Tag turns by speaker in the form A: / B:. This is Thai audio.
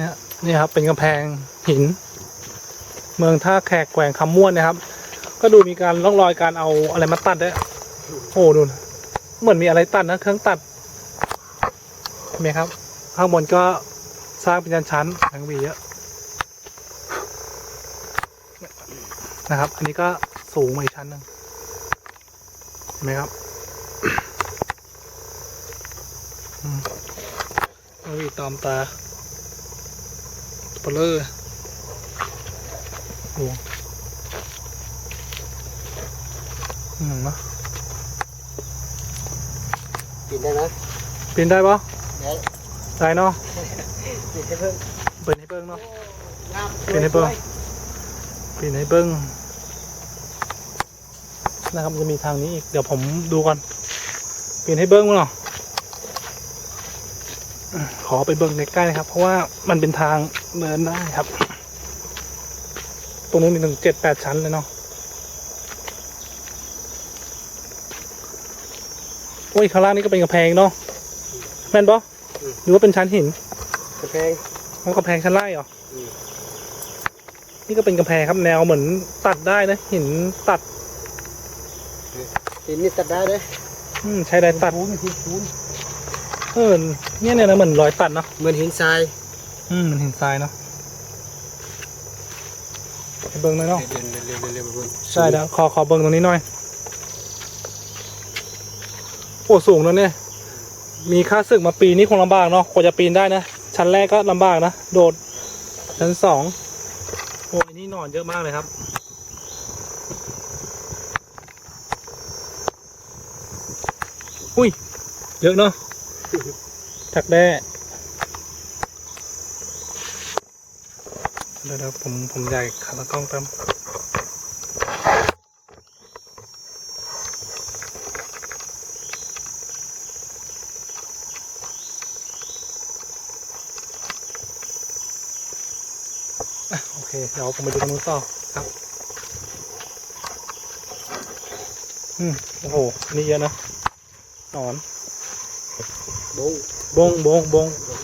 A: นี่นี่ครับเป็นกำแพงหิน เมืองท่าแขกแกว่งคำม่วนนะครับ ก็ดูมีการร่องรอยการเอาอะไรมาตัดด้วยโอ้ดูเหมือนมีอะไรตัดนะเครื่องตัดเห็นไหมครับ ข้างบนก็สร้างเป็นชั้นชั้นๆทั้งวีเยอะนะครับ อันนี้ก็สูงมาอีกชั้นหนึ่งเห็นไหมครับอืมวีตอมตา ปอเลอร์โอ้อืมเนอะ
B: กินได้ไหม
A: ปีนได้ปะ
B: ได้
A: ได้เนาะ
B: กินให้เพิ่ม
A: เปิดให้เบิ้งเนาะ
B: งาม
A: เป็นให้เบิ่งปีนให้เบิ้งนะครับมันจะมีทางนี้อีก เดี๋ยวผมดูก่อนปีนให้เบิ้งมั้งเนาะอืม ขอไปเบิ้งใกล้ๆนะครับ เพราะว่ามันเป็นทางเดินได้ครับ ตรงนู้นมีถึงเจ็ดแปดชั้นเลยเนาะโอ้ยข้างล่างนี่ก็เป็นกระแพงเนาะแม่นปะหรือว่าเป็นชั้นหิน
B: กาแฟ
A: มันกระแพงชั้นไล่เหรอ
B: อืม
A: นี่ก็เป็นกระแพงครับแนวเหมือนตัดได้นะหินตัด
B: กินนี่ตัดได้เลย
A: อืมใช้ได้ตัด
B: ปูนหินปูน
A: เออเนี่ยเนี่ยนะเหมือนรอยตัดเนาะ
B: เหมือนหินทราย
A: อืมเหมันหินทรายเนาะให้เบิ้งหน่อยเนาะ
B: เร็วเร็วเร็วเร็วเร็ว
A: ใช่แล้วขอขอเบิ้งตรงนี้หน่อยโอ้สูงแล้วเนี่ยมีค่าศึกมาปีนนี่คงลำบากเนาะกว่าจะปีนได้นะชั้นแรกก็ลำบากนะโดดชั้นสองโอ้ยนี่หนอนเยอะมากเลยครับอุ้ยเยอะเนาะ ถักแด้เดี๋ยวผมผมใหญ่ขาตะกล้องแป๊บโอเค เดี๋ยวผมไปดูตรงนู้นต่อครับ อืม โอ้โห นี่เยอะนะนอน
B: บง
A: บงบงบง